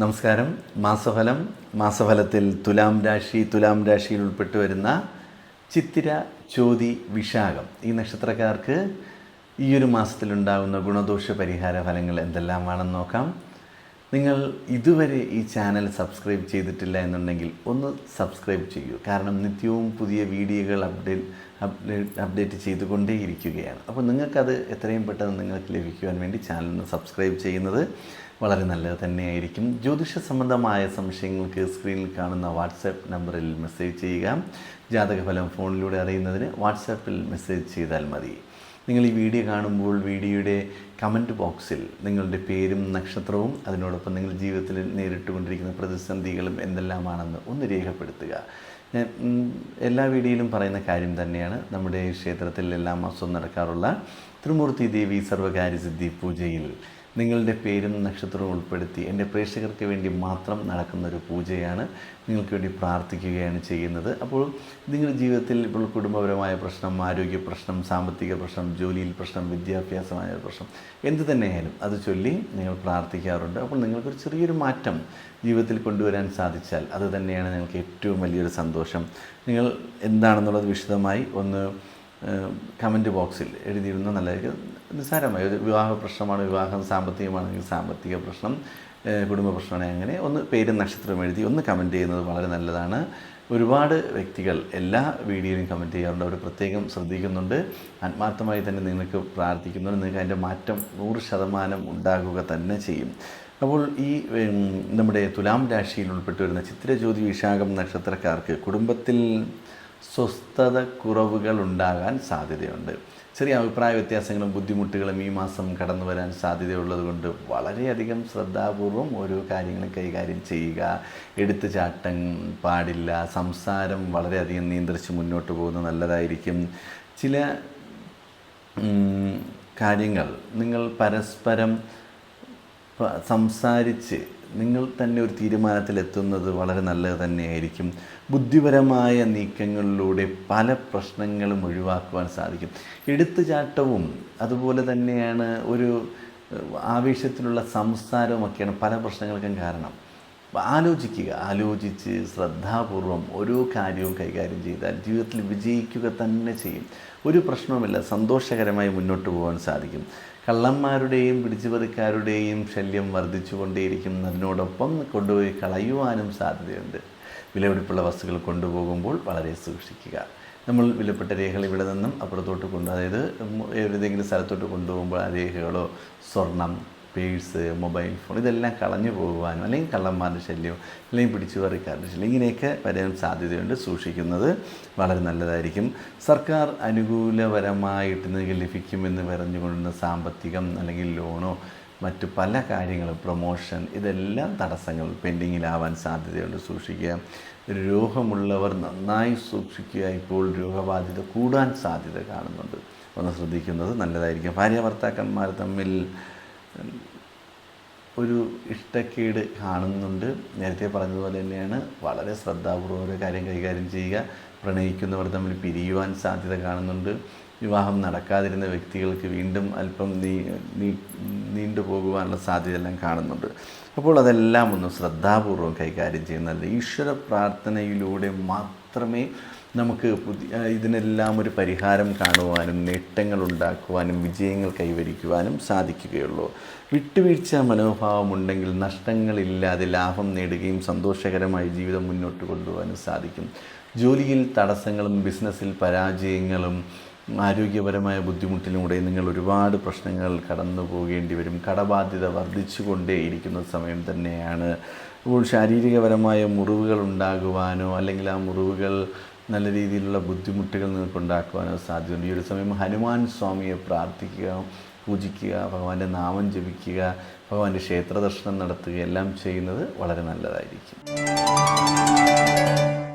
നമസ്കാരം. മാസഫലം. മാസഫലത്തിൽ തുലാം രാശി തുലാം രാശിയിൽ ഉൾപ്പെട്ടു വരുന്ന ചിത്തിര ചോതി വിശാഖം. ഈ നക്ഷത്രക്കാർക്ക് ഈ ഒരു മാസത്തിലുണ്ടാകുന്ന ഗുണദോഷ പരിഹാര ഫലങ്ങൾ എന്തെല്ലാമാണെന്ന് നോക്കാം. നിങ്ങൾ ഇതുവരെ ഈ ചാനൽ സബ്സ്ക്രൈബ് ചെയ്തിട്ടില്ല എന്നുണ്ടെങ്കിൽ ഒന്ന് സബ്സ്ക്രൈബ് ചെയ്യൂ. കാരണം നിത്യവും പുതിയ വീഡിയോകൾ അപ്ഡേറ്റ് അപ്ഡേറ്റ് ചെയ്തുകൊണ്ടേയിരിക്കുകയാണ്. അപ്പോൾ നിങ്ങൾക്കത് എത്രയും പെട്ടെന്ന് നിങ്ങൾക്ക് ലഭിക്കുവാൻ വേണ്ടി ചാനൽ ഒന്ന് സബ്സ്ക്രൈബ് ചെയ്യുന്നത് വളരെ നല്ലത് തന്നെയായിരിക്കും. ജ്യോതിഷ സംബന്ധമായ സംശയങ്ങൾക്ക് സ്ക്രീനിൽ കാണുന്ന വാട്സാപ്പ് നമ്പറിൽ മെസ്സേജ് ചെയ്യുക. ജാതകഫലം ഫോണിലൂടെ അറിയുന്നതിന് വാട്സാപ്പിൽ മെസ്സേജ് ചെയ്താൽ മതി. നിങ്ങൾ ഈ വീഡിയോ കാണുമ്പോൾ വീഡിയോയുടെ കമന്റ് ബോക്സിൽ നിങ്ങളുടെ പേരും നക്ഷത്രവും അതിനോടൊപ്പം നിങ്ങൾ ജീവിതത്തിൽ നേരിട്ടുകൊണ്ടിരിക്കുന്ന പ്രതിസന്ധികളും എന്തെല്ലാമാണെന്ന് ഒന്ന് രേഖപ്പെടുത്തുക. എല്ലാ വീഡിയോയിലും പറയുന്ന കാര്യം തന്നെയാണ്. നമ്മുടെ ക്ഷേത്രത്തിൽ എല്ലാ മാസവും നടക്കാറുള്ള ത്രിമൂർത്തി ദേവി സർവകാര്യസിദ്ധി പൂജയിൽ നിങ്ങളുടെ പേരും നക്ഷത്രവും ഉൾപ്പെടുത്തി എന്റെ പ്രേക്ഷകർക്ക് വേണ്ടി മാത്രം നടക്കുന്ന ഒരു പൂജയാണ് നിങ്ങൾക്ക് വേണ്ടി പ്രാർത്ഥിക്കുകയാണ് ചെയ്യുന്നത്. അപ്പോൾ നിങ്ങളുടെ ജീവിതത്തിൽ ഇപ്പോൾ കുടുംബപരമായ പ്രശ്നം ആരോഗ്യ പ്രശ്നം സാമ്പത്തിക പ്രശ്നം ജോലിയിൽ പ്രശ്നം വിദ്യാഭ്യാസമായ പ്രശ്നം എന്ത് തന്നെയായാലും അത് ചൊല്ലി നിങ്ങൾ പ്രാർത്ഥിക്കാറുണ്ട്. അപ്പോൾ നിങ്ങൾക്കൊരു ചെറിയൊരു മാറ്റം ജീവിതത്തിൽ കൊണ്ടുവരാൻ സാധിച്ചാൽ അത് തന്നെയാണ് നിങ്ങൾക്ക് ഏറ്റവും വലിയൊരു സന്തോഷം. നിങ്ങൾ എന്താണെന്നുള്ളത് വിശദമായി ഒന്ന് കമന്റ് ബോക്സിൽ എഴുതിയിരുന്ന നല്ലതായിരിക്കും. നിസ്സാരമായി. ഒരു വിവാഹ പ്രശ്നമാണ് വിവാഹം സാമ്പത്തികമാണെങ്കിൽ സാമ്പത്തിക പ്രശ്നം കുടുംബ പ്രശ്നമാണെങ്കിൽ അങ്ങനെ ഒന്ന് പേരും നക്ഷത്രവും എഴുതി ഒന്ന് കമന്റ് ചെയ്യുന്നത് വളരെ നല്ലതാണ്. ഒരുപാട് വ്യക്തികൾ എല്ലാ വീഡിയോയിലും കമന്റ് ചെയ്യാറുണ്ട്. അവർ പ്രത്യേകം ശ്രദ്ധിക്കുന്നുണ്ട്. ആത്മാർത്ഥമായി തന്നെ നിങ്ങൾക്ക് പ്രാർത്ഥിക്കുന്നുണ്ട്. നിങ്ങൾക്ക് അതിന്റെ മാറ്റം നൂറ് ശതമാനം ഉണ്ടാകുക തന്നെ ചെയ്യും. അപ്പോൾ ഈ നമ്മുടെ തുലാം രാശിയിൽ ഉൾപ്പെട്ടു വരുന്ന ചിത്രജ്യോതി വിശാഖം നക്ഷത്രക്കാർക്ക് കുടുംബത്തിൽ സ്വസ്ഥത കുറവുകൾ ഉണ്ടാകാൻ സാധ്യതയുണ്ട്. ചെറിയ അഭിപ്രായ വ്യത്യാസങ്ങളും ബുദ്ധിമുട്ടുകളും ഈ മാസം കടന്നു വരാൻ സാധ്യതയുള്ളതുകൊണ്ട് വളരെയധികം ശ്രദ്ധാപൂർവം ഓരോ കാര്യങ്ങളും കൈകാര്യം ചെയ്യുക. എടുത്തുചാട്ടം പാടില്ല. സംസാരം വളരെയധികം നിയന്ത്രിച്ച് മുന്നോട്ട് പോകുന്നത് നല്ലതായിരിക്കും. ചില കാര്യങ്ങൾ നിങ്ങൾ പരസ്പരം സംസാരിച്ച് നിങ്ങൾ തന്നെ ഒരു തീരുമാനത്തിലെത്തുന്നത് വളരെ നല്ലത് തന്നെയായിരിക്കും. ബുദ്ധിപരമായ നീക്കങ്ങളിലൂടെ പല പ്രശ്നങ്ങളും ഒഴിവാക്കുവാൻ സാധിക്കും. എടുത്തുചാട്ടവും അതുപോലെ തന്നെയാണ് ഒരു ആവേശത്തിലുള്ള സംസാരവുമൊക്കെയാണ് പല പ്രശ്നങ്ങൾക്കും കാരണം. ആലോചിക്കുക ആലോചിച്ച് ശ്രദ്ധാപൂർവം ഓരോ കാര്യവും കൈകാര്യം ചെയ്താൽ ജീവിതത്തിൽ വിജയിക്കുക തന്നെ ചെയ്യും. ഒരു പ്രശ്നവുമില്ല സന്തോഷകരമായി മുന്നോട്ട് പോകാൻ സാധിക്കും. കള്ളന്മാരുടെയും പിടിച്ചുപറിക്കാരുടെയും ശല്യം വർദ്ധിച്ചുകൊണ്ടേയിരിക്കും. അതിനോടൊപ്പം കൊണ്ടുപോയി കളയുവാനും സാധ്യതയുണ്ട്. വിലപിടിപ്പുള്ള വസ്തുക്കൾ കൊണ്ടുപോകുമ്പോൾ വളരെ സൂക്ഷിക്കുക. നമ്മൾ വിലപ്പെട്ട രേഖകൾ ഇവിടെ നിന്നും അപ്പുറത്തോട്ട് കൊണ്ടു അതായത് ഏതെങ്കിലും സ്ഥലത്തോട്ട് കൊണ്ടുപോകുമ്പോൾ ആ രേഖകളോ സ്വർണം പേഴ്സ് മൊബൈൽ ഫോൺ ഇതെല്ലാം കളഞ്ഞു പോകുവാനും അല്ലെങ്കിൽ കള്ളന്മാരുടെ ശല്യം അല്ലെങ്കിൽ പിടിച്ചു പിടിച്ചുപറിക്കാരുടെ ശല്യം ഇങ്ങനെയൊക്കെ വരാൻ സാധ്യതയുണ്ട്. സൂക്ഷിക്കുന്നത് വളരെ നല്ലതായിരിക്കും. സർക്കാർ അനുകൂലപരമായിട്ട് നിങ്ങൾക്ക് ലഭിക്കുമെന്ന് പറഞ്ഞുകൊണ്ടുന്ന സാമ്പത്തികം അല്ലെങ്കിൽ ലോണോ മറ്റു പല കാര്യങ്ങളും പ്രൊമോഷൻ ഇതെല്ലാം തടസ്സങ്ങൾ പെൻഡിങ്ങിലാവാൻ സാധ്യതയുണ്ട്. സൂക്ഷിക്കുക. രോഗമുള്ളവർ നന്നായി സൂക്ഷിക്കുക. ഇപ്പോൾ രോഗബാധ്യത കൂടാൻ സാധ്യത കാണുന്നുണ്ട്. ഒന്ന് ശ്രദ്ധിക്കുന്നത് നല്ലതായിരിക്കും. ഭാര്യ ഭർത്താക്കന്മാർ തമ്മിൽ ഒരു ഇഷ്ടക്കേട് കാണുന്നുണ്ട്. നേരത്തെ പറഞ്ഞതുപോലെ തന്നെയാണ്. വളരെ ശ്രദ്ധാപൂർവം ഒരു കാര്യം കൈകാര്യം ചെയ്യുക. പ്രണയിക്കുന്നവർ തമ്മിൽ പിരിയുവാൻ സാധ്യത കാണുന്നുണ്ട്. വിവാഹം നടക്കാതിരുന്ന വ്യക്തികൾക്ക് വീണ്ടും അല്പം നീണ്ടു പോകുവാനുള്ള സാധ്യതയെല്ലാം കാണുന്നുണ്ട്. അപ്പോൾ അതെല്ലാം ഒന്ന് ശ്രദ്ധാപൂർവം കൈകാര്യം ചെയ്യുന്നതല്ല. ഈശ്വര പ്രാർത്ഥനയിലൂടെ മാത്രമേ നമുക്ക് പുതിയ ഇതിനെല്ലാം ഒരു പരിഹാരം കാണുവാനും നേട്ടങ്ങൾ ഉണ്ടാക്കുവാനും വിജയങ്ങൾ കൈവരിക്കുവാനും സാധിക്കുകയുള്ളൂ. വിട്ടുവീഴ്ച മനോഭാവമുണ്ടെങ്കിൽ നഷ്ടങ്ങളില്ലാതെ ലാഭം നേടുകയും സന്തോഷകരമായി ജീവിതം മുന്നോട്ട് കൊണ്ടുപോകാനും സാധിക്കും. ജോലിയിൽ തടസ്സങ്ങളും ബിസിനസ്സിൽ പരാജയങ്ങളും ആരോഗ്യപരമായ ബുദ്ധിമുട്ടിലൂടെ നിങ്ങൾ ഒരുപാട് പ്രശ്നങ്ങൾ കടന്നു പോകേണ്ടി വരും. കടബാധ്യത വർദ്ധിച്ചുകൊണ്ടേയിരിക്കുന്ന സമയം തന്നെയാണ്. അപ്പോൾ ശാരീരികപരമായ മുറിവുകൾ ഉണ്ടാകുവാനോ അല്ലെങ്കിൽ ആ മുറിവുകൾ നല്ല രീതിയിലുള്ള ബുദ്ധിമുട്ടുകൾ നിങ്ങൾക്കുണ്ടാക്കുവാനോ സാധ്യതയുണ്ട്. ഈ ഒരു സമയം ഹനുമാൻ സ്വാമിയെ പ്രാർത്ഥിക്കുക പൂജിക്കുക ഭഗവാന്റെ നാമം ജപിക്കുക ഭഗവാന്റെ ക്ഷേത്ര ദർശനം നടത്തുക എല്ലാം ചെയ്യുന്നത് വളരെ നല്ലതായിരിക്കും.